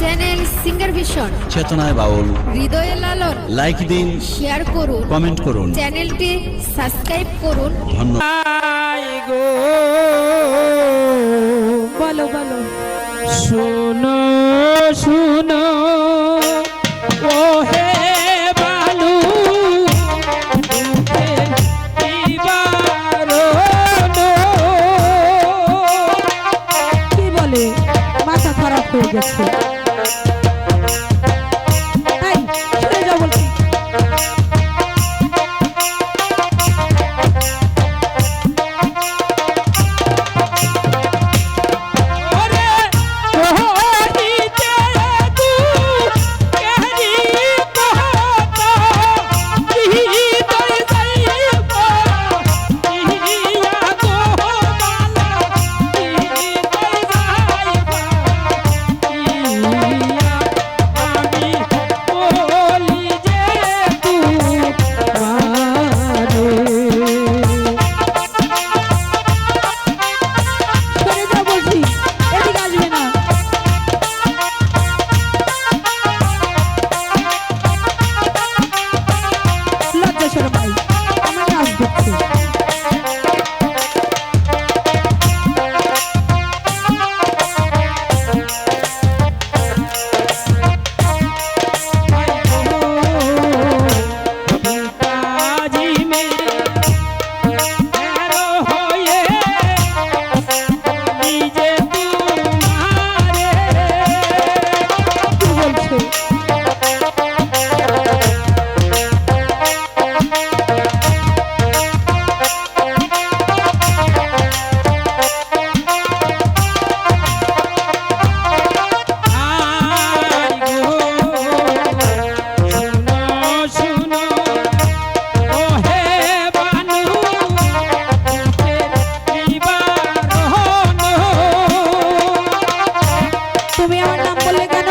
Channel singer vision চেতনায় বাউল হৃদয়ে Lalon like দিন শেয়ার করুন কমেন্ট করুন. চ্যানেলটি সাবস্ক্রাইব করুন। ধন্যবাদ। গো। বলো বলো। শুনো শুনো। ও হে বালু কি বলে? মাথা খারাপ হয়ে গেছে। Thank you. সত্যি তুমি আমার নাম বললে কেন?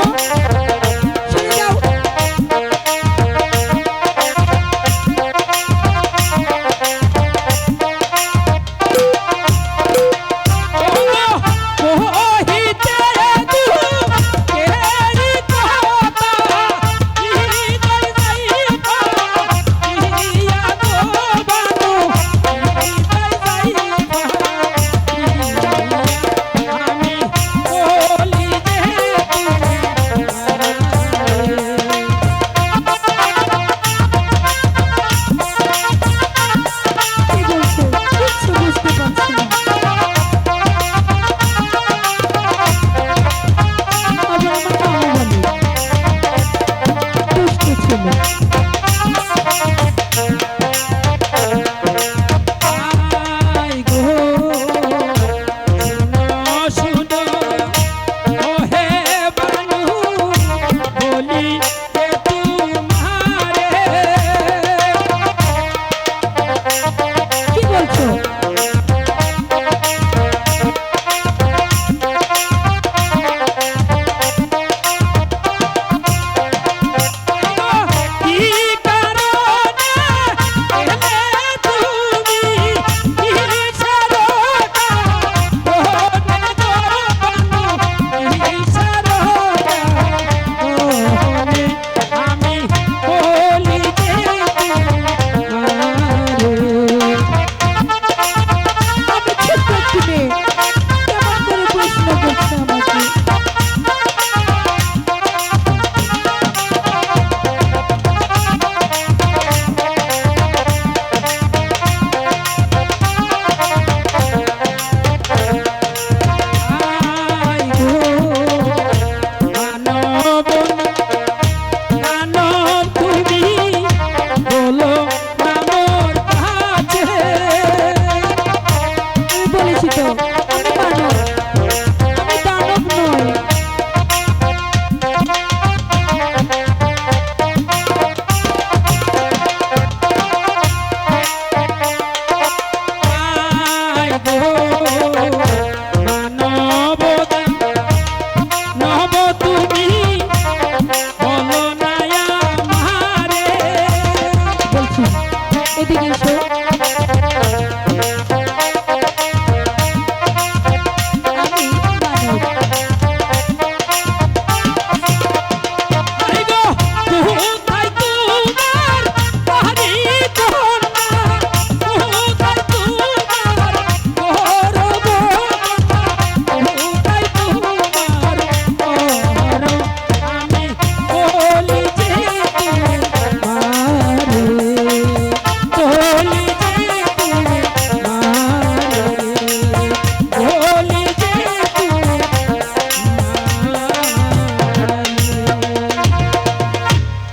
এদিকে এসো।